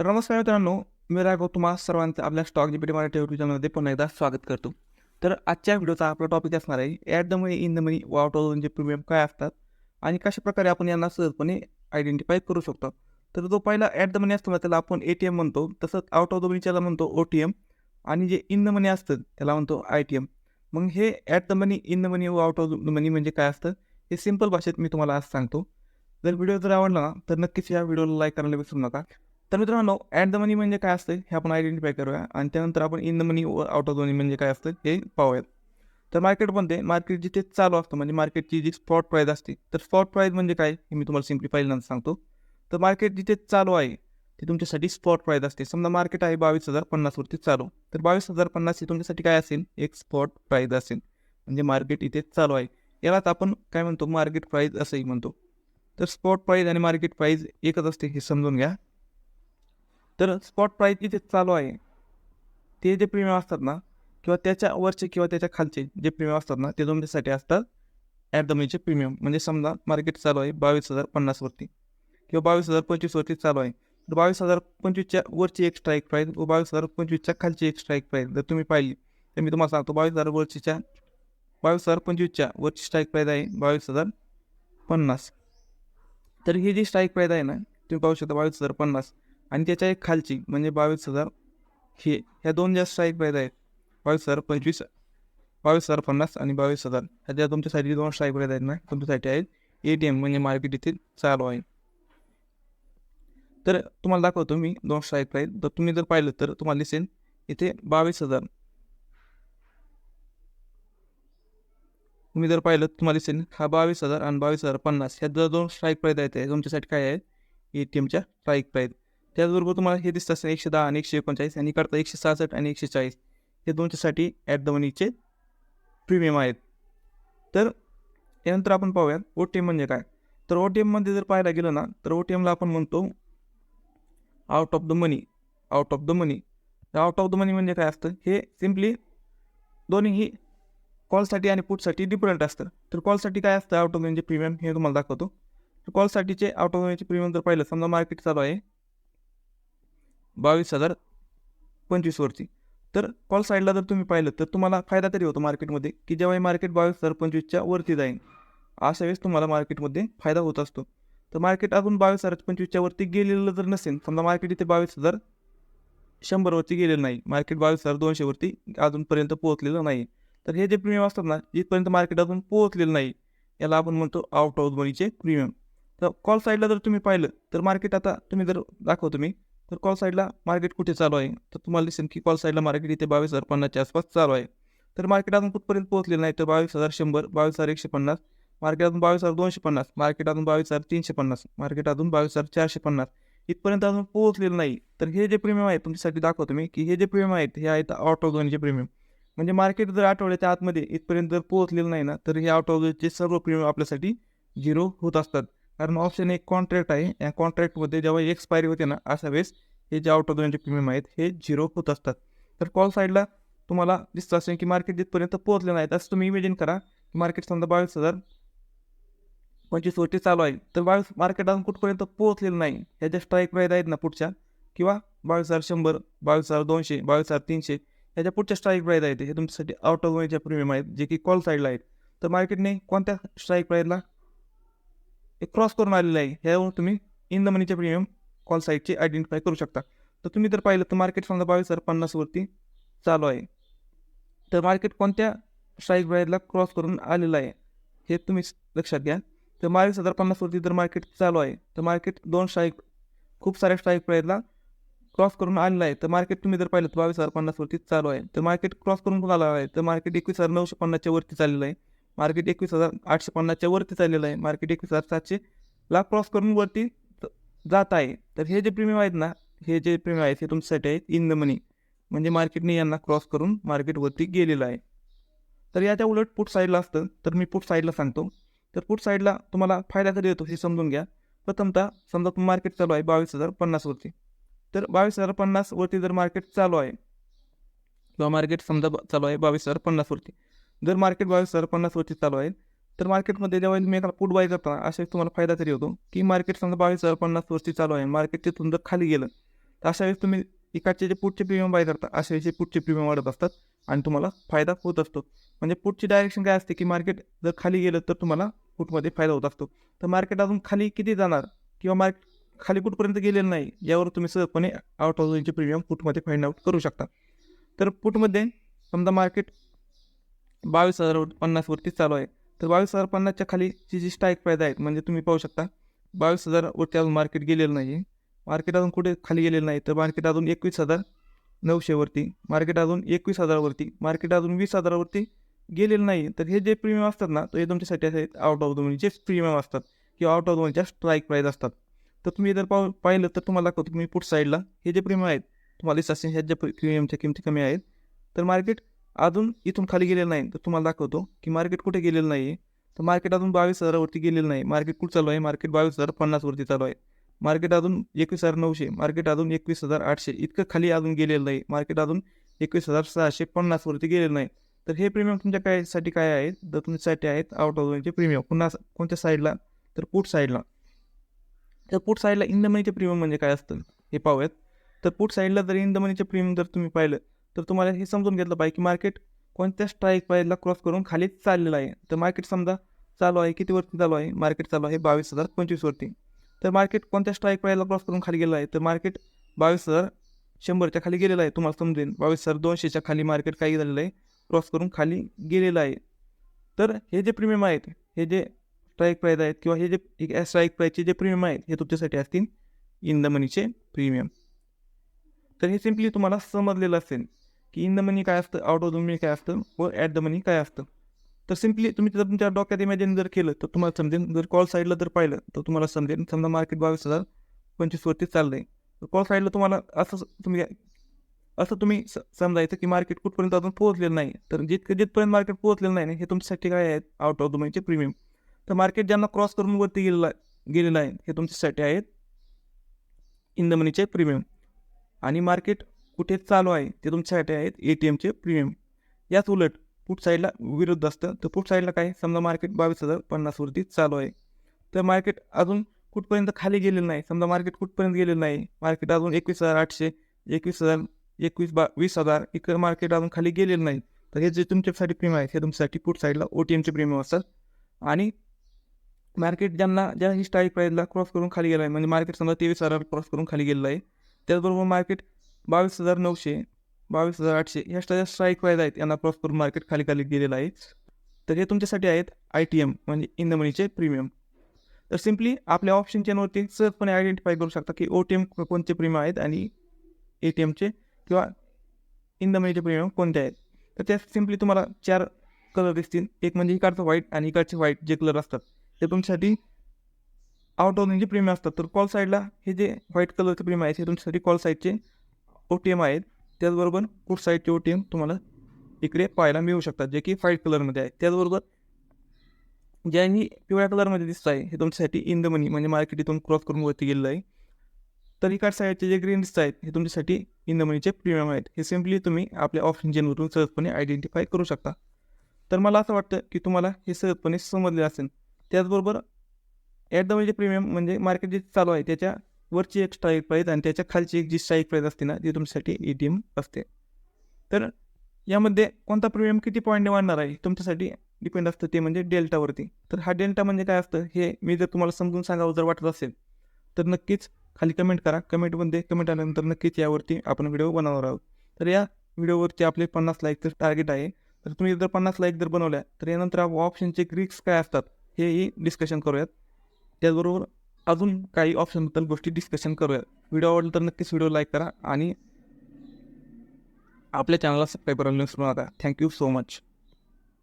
तर नमस्कार मित्रांनो मी राघव तुम्हा सर्वांचं आपल्या स्टॉक जीपीटी मराठी यूट्यूब चॅनलमध्ये पुन्हा एकदा स्वागत करतो. तर आजच्या व्हिडिओचा आपला टॉपिक असणार आहे at the money in the money out of म्हणजे प्रीमियम काय असतात आणि कशा प्रकारे आपण यांना सहजपणे आयडेंटिफाय करू शकतो. तर जो पहिला ॲट द मनी असतो ना त्याला आपण ए टी एम म्हणतो. तसंच आउट ऑफ द मनी त्याला म्हणतो ओ टी एम आणि जे इन द मनी असतं त्याला म्हणतो आय टी एम मग हे at the money in the money व आउट ऑफ द मनी म्हणजे काय असतं हे सिंपल भाषेत मी तुम्हाला आज सांगतो. जर व्हिडिओ जर आवडला ना तर नक्कीच या व्हिडिओला लाईक करायला विसरू नका. तर मित्रांनो ॲट द मनी म्हणजे काय असतं हे आपण आयडेंटिफाय करूया. आणि त्यानंतर आपण इन द मनी व आउट ऑफ द मनी म्हणजे काय असतं हे पाहूयात. तर मार्केटमध्ये मार्केट जिथे चालू असतं. म्हणजे मार्केटची जी स्पॉट प्राईज असते तर स्पॉट प्राईज म्हणजे काय? हे मी तुम्हाला सिम्पली पहिल्यांदा सांगतो. तर मार्केट जिथे चालू आहे ते तुमच्यासाठी स्पॉट प्राईज असते. समजा मार्केट आहे बावीस हजार पन्नासवरती चालू. तर बावीस हजार पन्नास हे तुमच्यासाठी काय असेल? एक स्पॉट प्राईज असेल. म्हणजे मार्केट इथे चालू आहे. यालाच आपण काय म्हणतो? मार्केट प्राईज असंही म्हणतो. तर स्पॉट प्राईज आणि मार्केट प्राईज एकच असते हे समजून घ्या. तर स्पॉट प्राईज इथे चालू आहे. ते जे प्रीमियम असतात ना किंवा त्याच्या वरचे किंवा त्याच्या खालचे जे प्रीमियम असतात ना ते तुमच्यासाठी असतात ॲट द मनीचे प्रीमियम म्हणजे समजा मार्केट चालू आहे बावीस हजार पन्नासवरती किंवा बावीस हजार पंचवीसवरती चालू आहे. तर बावीस हजार पंचवीसच्या वरची एक स्ट्राईक प्राईज व बावीस हजार पंचवीसच्या खालची एक स्ट्राईक प्राईज जर तुम्ही पाहिली तर मी तुम्हाला सांगतो बावीस हजार वरचीच्या बावीस हजार पंचवीसच्या वरची स्ट्राईक प्राईज आहे बावीस हजार पन्नास. तर ही जी स्ट्राईक प्राईज आहे ना तुम्ही पाहू शकता बावीस हजार पन्नास. आणि त्याच्या एक खालची म्हणजे बावीस हजार हे ह्या दोन ज्या स्ट्राईक प्राईज आहेत बावीस हजार पंचवीस बावीस हजार पन्नास आणि बावीस हजार ह्या ज्या तुमच्यासाठी दोन स्ट्राईक प्राईज आहेत ना तुमच्यासाठी आहेत ए टी एम म्हणजे मार्केट इथे चालू आहे. तर तुम्हाला दाखवतो मी दोन स्ट्राईक प्राईज तर तुम्ही जर पाहिलं तर तुम्हाला दिसेल इथे बावीस हजार. तुम्ही जर पाहिलं तुम्हाला दिसेल हा बावीस हजार आणि बावीस हजार पन्नास ह्या जर दोन स्ट्राईक प्राईज आहेत तुमच्यासाठी काय आहे ए टी एमच्या स्ट्राईक प्राईज त्याचबरोबर तुम्हाला हे दिसतं असेल एकशे दहा आणि एकशे एकोणचाळीस आणि करता एकशे सहासष्ट आणि एकशे चाळीस. हे दोनशेसाठी ॲट द मनीचे प्रीमियम आहेत. तर त्यानंतर आपण पाहूयात ओ टी एम म्हणजे काय? तर ओ टी एममध्ये जर पाहायला गेलं ना तर ओ टी एमला आपण म्हणतो out of the money out of the money out of the money म्हणजे काय असतं? हे सिम्पली दोन्हीही कॉलसाठी आणि पुटसाठी डिफरंट असतं. तर कॉलसाठी काय असतं? आउट ऑफ म्हणजे प्रीमियम हे तुम्हाला दाखवतो. तर कॉलसाठीचे आउट ऑफ मनीचे प्रीमियम जर पाहिलं समजा मार्केट चालू आहे. बावीस हजार पंचवीसवरची तर कॉल साईडला जर तुम्ही पाहिलं तर तुम्हाला फायदा तरी होतो मार्केटमध्ये की जेव्हा हे मार्केट बावीस हजार पंचवीसच्या वरती जाईल अशा वेळेस तुम्हाला मार्केटमध्ये फायदा होत असतो. तर मार्केट अजून बावीस हजार पंचवीसच्या वरती गेलेलं जर नसेल समजा मार्केट इथे बावीस हजार शंभरवरती गेलेलं नाही मार्केट बावीस हजार दोनशेवरती अजूनपर्यंत पोहोचलेलं नाही. तर हे जे प्रीमियम असतात ना जिथपर्यंत मार्केट अजून पोहोचलेलं नाही याला आपण म्हणतो आउट ऑफ मनीचे प्रीमियम तर कॉल साईडला जर तुम्ही पाहिलं तर मार्केट आता तुम्ही जर दाखवतो मी तर कॉल साईडला मार्केट कुठे चालू आहे? तर तुम्हाला दिसेल की कॉल साईडला मार्केट इथे बावीस हजार पन्नासच्या आसपास चालू आहे. तर मार्केट अजून कुठपर्यंत पोहोचलेलं नाही? तर बावीस हजार शंभर बावीस हजार एकशे पन्नास. मार्केट अजून बावीस हजार दोनशे पन्नास. मार्केट अजून बावीस हजार तीनशे पन्नास. मार्केट अजून बावीस हजार चारशे पन्नास. इथपर्यंत अजून पोहोचलेलं नाही. तर हे जे प्रीमियम आहे तुमच्यासाठी दाखवतो मी की हे जे प्रीमियम आहेत हे आहेत आउट ऑफ झोनचे प्रीमियम म्हणजे मार्केट जर आठवड्याच्या आतमध्ये इथपर्यंत जर पोहोचलेलं नाही ना तर हे आउट ऑफ झोनचे सर्व प्रीमियम आपल्यासाठी झिरो होत असतात. कारण ऑप्शन एक कॉन्ट्रॅक्ट आहे. या कॉन्ट्रॅक्टमध्ये जेव्हा एक्सपायरी होते ना अशा वेळेस हे जे आउट ऑफ दोनचे प्रीमियम आहेत हे झिरो होत असतात. तर कॉल साईडला तुम्हाला दिसतं असेल की मार्केट जिथपर्यंत पोहोचले नाहीत असं तुम्ही इमेजिन करा की मार्केट समजा बावीस हजार पंचवीस वरती चालू आहे. तर बावीस मार्केट अजून कुठपर्यंत पोहोचलेलं नाही. ह्या ज्या स्ट्राईक प्राईज आहेत ना पुढच्या किंवा बावीस हजार शंभर बावीस हजार दोनशे बावीस हजार तीनशे ह्याच्या पुढच्या स्ट्राईक प्राईज आहेत हे तुमच्यासाठी आउट ऑफ वेच्या प्रीमियम आहेत जे की कॉल साईडला आहेत. तर मार्केटने कोणत्या स्ट्राईक प्राईजला एक क्रॉस करून आलेलं आहे. यावरून तुम्ही इन द मनीच्या प्रीमियम कॉल साईटची आयडेंटिफाय करू शकता. तर तुम्ही जर पाहिलं तर मार्केट समजा बावीस हजार पन्नासवरती चालू आहे. तर मार्केट कोणत्या स्ट्राईक प्राईजला क्रॉस करून आलेलं आहे? हे तुम्ही लक्षात घ्या. तर बावीस हजार पन्नासवरती जर मार्केट चालू आहे तर मार्केट दोन स्ट्राईक खूप साऱ्या स्ट्राईक प्राईजला क्रॉस करून आलेलं आहे. तर मार्केट तुम्ही जर पाहिलं तर बावीस हजार पन्नासवरती चालू आहे. तर मार्केट क्रॉस करून पण आलं आहे तर मार्केट एकवीस हजार नऊशे पन्नासच्या वरती चाललेलं आहे. मार्केट एकवीस हजार आठशे पन्नासच्या वरती चाललेलं आहे. मार्केट एकवीस हजार सातशे लाख क्रॉस करून वरती जात आहे. तर हे जे प्रीमियम आहेत ना हे जे प्रीमियम आहेत हे तुमच्यासाठी आहेत इन द मनी म्हणजे मार्केटने यांना क्रॉस करून मार्केटवरती गेलेलं आहे. तर याच्या उलट पुट साईडला असतं. तर मी पुट साईडला सांगतो. तर पुट साईडला तुम्हाला फायदा कधी येतो हे समजून घ्या. प्रथमतः समजा मार्केट चालू आहे बावीस हजार पन्नासवरती तर बावीस हजार पन्नासवरती जर मार्केट चालू आहे किंवा मार्केट समजा चालू आहे बावीस हजार पन्नासवरती जर मार्केट बावीस हजार पन्नासवरती चालू आहे तर मार्केटमध्ये जेव्हा तुम्ही एखादा पुट बाय करता अशा तुम्हाला फायदा तरी होतो. की मार्केट समजा बावीस हजार पन्नासवरती चालू आहे मार्केट तिथून जर खाली गेलं तर अशा वेळेस तुम्ही इकडचे जे पुढचे प्रीमियम बाय करता अशा वेळेस पुढचे प्रीमियम वाढत असतात आणि तुम्हाला फायदा होत असतो. म्हणजे पुढची डायरेक्शन काय असते की मार्केट जर खाली गेलं तर तुम्हाला पुटमध्ये फायदा होत असतो. तर मार्केट अजून खाली किती जाणार? किंवा मार्केट खाली कुठपर्यंत गेलेलं नाही यावर तुम्ही सहजपणे आउट ऑफ प्रीमियम पुटमध्ये फाइंड आउट करू शकता. तर पुटमध्ये समजा मार्केट बावीस हजार पन्नासवरती चालू आहे. तर बावीस हजार पन्नासच्या खाली जी जी स्ट्राईक प्राईज आहेत म्हणजे तुम्ही पाहू शकता बावीस हजारवरती अजून मार्केट गेलेलं नाही आहे मार्केट अजून कुठे खाली गेलेलं नाही तर मार्केट अजून एकवीस हजार नऊशेवरती मार्केट अजून एकवीस हजारावरती मार्केट अजून वीस हजारावरती गेलेलं नाही तर हे जे प्रीमियम असतात ना तर हे तुमच्यासाठी आहेत आउट ऑफ द मनी जे प्रीमियम असतात किंवा आउट ऑफ द मनीच्या स्ट्राईक प्राईज असतात. तर तुम्ही जर पाहू पाहिलं तर तुम्हाला दाखवतो तुम्ही पुढ साईडला हे जे प्रीमियम आहेत तुम्हाला दिसत ह्या ज्या प्रीमियमच्या किमती कमी आहेत. तर मार्केट अजून इथून खाली गेलेलं नाही. तर तुम्हाला दाखवतो की मार्केट कुठे गेलेलं नाही आहे तर मार्केट अजून बावीस हजारावरती गेलेलं नाही. मार्केट कुठं चालू आहे? मार्केट बावीस हजार पन्नासवरती चालू आहे. मार्केट अजून एकवीस हजार नऊशे. मार्केट अजून एकवीस हजार आठशे. इतकं खाली अजून गेलेलं नाही. मार्केट अजून एकवीस हजार सहाशे पन्नासवरती गेलेलं नाही. तर हे प्रीमियम तुमच्या काय साठी काय आहेत? तर तुमच्यासाठी आहेत आउट ऑफ चे प्रीमियम पुन्हा कोणत्या साईडला तर पुट साईडला तर पुट साईडला इन द मनीचे प्रीमियम म्हणजे काय असतं? हे पाहूयात. तर पुट साईडला जर इन द मनीचे प्रीमियम जर तुम्ही पाहिलं तर तुम्हाला हे समजून घेतलं पाहिजे की मार्केट कोणत्या स्ट्राईक प्राईजला क्रॉस करून खाली चाललेलं आहे. तर मार्केट समजा चालू आहे कितीवरती चालू आहे? मार्केट चालू आहे बावीस हजार पंचवीसवरती तर मार्केट कोणत्या स्ट्राईक प्राईजला क्रॉस करून खाली गेलं आहे? तर मार्केट बावीस हजार शंभरच्या खाली गेलेलं आहे तुम्हाला समजेल. बावीस हजार दोनशेच्या खाली मार्केट काही झालेलं आहे क्रॉस करून खाली गेलेलं आहे. तर हे जे प्रीमियम आहेत हे जे स्ट्राईक प्राईज आहेत किंवा हे जे स्ट्राईक प्राईजचे जे प्रीमियम आहेत हे तुमच्यासाठी असतील इन द मनीचे प्रीमियम तर हे सिम्पली तुम्हाला समजलेलं असेल. की इन द मनी काय असतं आउट ऑफ द मनी काय असतं व ॲट द मनी काय असतं. तर सिम्पली तुम्ही जर तुमच्या डोक्यात इमॅजिन जर केलं तर तुम्हाला समजेल जर कॉल साईडला जर पाहिलं तर तुम्हाला समजेल समजा मार्केट बावीस हजार पंचवीसवरती चाललं आहे तर कॉल साईडला तुम्हाला असं तुम्ही असं तुम्ही स समजायचं की मार्केट कुठपर्यंत अजून पोहोचलेलं नाही तर जितकं जिथपर्यंत मार्केट पोहोचलेलं नाही हे तुमच्यासाठी काय आहेत आउट ऑफ द मनीचे प्रीमियम तर मार्केट ज्यांना क्रॉस करून वरती गेलेलं गेलेलं आहे हे तुमच्यासाठी आहेत इन द मनीचे प्रीमियम आणि मार्केट कुठे चालू आहे. ते तुमच्यासाठी आहेत ए टी एमचे प्रीमियम याच उलट पुट साईडला विरुद्ध असतं. तर पुट साईडला काय? समजा मार्केट बावीस हजार पन्नासवरती चालू आहे. तर मार्केट अजून कुठपर्यंत खाली गेलेलं नाही. समजा मार्केट कुठपर्यंत गेलेलं नाही? मार्केट अजून एकवीस हजार आठशे एकवीस हजार एकवीस बा वीस हजार इकडं मार्केट अजून खाली गेलेलं नाही. तर हे जे तुमच्यासाठी प्रीमियम आहेत हे तुमच्यासाठी पुट साईडला ओ टी एमचे प्रीमियम असतात. आणि मार्केट ज्यांना ज्या ही स्ट्राईक प्राईजला क्रॉस करून खाली गेलं आहे. म्हणजे मार्केट समजा तेवीस हजार क्रॉस करून खाली गेलेलं आहे. त्याचबरोबर मार्केट बावीस हजार नऊशे बावीस हजार आठशे ह्या ज्या स्ट्राईक प्राईज आहेत. यांना क्रॉस करून मार्केट खाली खाली गेलेलं आहे. तर हे तुमच्यासाठी आहेत आय टी एम म्हणजे इन द मनीचे प्रीमियम तर सिम्पली आपल्या ऑप्शन चेनवरती सहजपणे आयडेंटिफाय करू शकता की ओ टी एम कोणते प्रीमियम आहेत आणि ए टी एमचे किंवा इन द मनीचे प्रीमियम कोणते आहेत. तर त्यात सिम्पली तुम्हाला चार कलर दिसतील. एक म्हणजे इकडचं व्हाईट आणि इकडचे व्हाईट जे कलर असतात ते तुमच्यासाठी आउट ऑफ म्हणजे प्रीमियम असतात. तर कॉल साईडला हे जे व्हाईट कलरचे प्रीमियम आहेत हे तुमच्यासाठी कॉल साईडचे ओ टी एम आहेत. त्याचबरोबर कुठ साईडचे ओ टी एम तुम्हाला इकडे पाहायला मिळू शकतात जे की व्हाईट कलरमध्ये आहे. त्याचबरोबर ज्यांनी पिवळ्या कलरमध्ये दिसत आहे हे तुमच्यासाठी इन द मनी म्हणजे मार्केट इथून क्रॉस करून वरती गेलेलं आहे. तर इकड साईडचे जे ग्रीन दिसत आहेत हे तुमच्यासाठी इन द मनीचे प्रीमियम आहेत. हे सिम्पली तुम्ही आपल्या ऑफ इंजिनवरून सहजपणे आयडेंटिफाय करू शकता. तर मला असं वाटतं की तुम्हाला हे सहजपणे समजले असेल. त्याचबरोबर ॲट द म्हणजे प्रीमियम म्हणजे मार्केट जे चालू आहे त्याच्या वरची एक स्ट्राईक प्राईज आणि त्याच्या खालची एक जी स्ट्राईक प्राईज असते ना ती तुमच्यासाठी ए टी एम असते. तर यामध्ये कोणता प्रीमियम किती पॉईंटने वाढणार आहे तुमच्यासाठी डिपेंड असतं ते म्हणजे डेल्टावरती तर हा डेल्टा म्हणजे काय असतं हे मी जर तुम्हाला समजून सांगावं जर वाटत असेल तर नक्कीच खाली कमेंट करा. कमेंटमध्ये कमेंट आल्यानंतर नक्कीच यावरती आपण व्हिडिओ बनवणार आहोत. तर या व्हिडिओवरती आपले पन्नास लाईकचं टार्गेट आहे. तर तुम्ही जर पन्नास लाईक जर बनवल्या तर यानंतर ऑप्शनचे ग्रिक्स काय असतात हेही डिस्कशन करूयात. त्याचबरोबर अजून काही ऑप्शनबद्दल गोष्टी डिस्कशन करूयात. व्हिडिओ आवडला तर नक्कीच व्हिडिओ लाईक करा आणि आपल्या चॅनलला सबस्क्राईब करायला विसरू नका. Thank you so much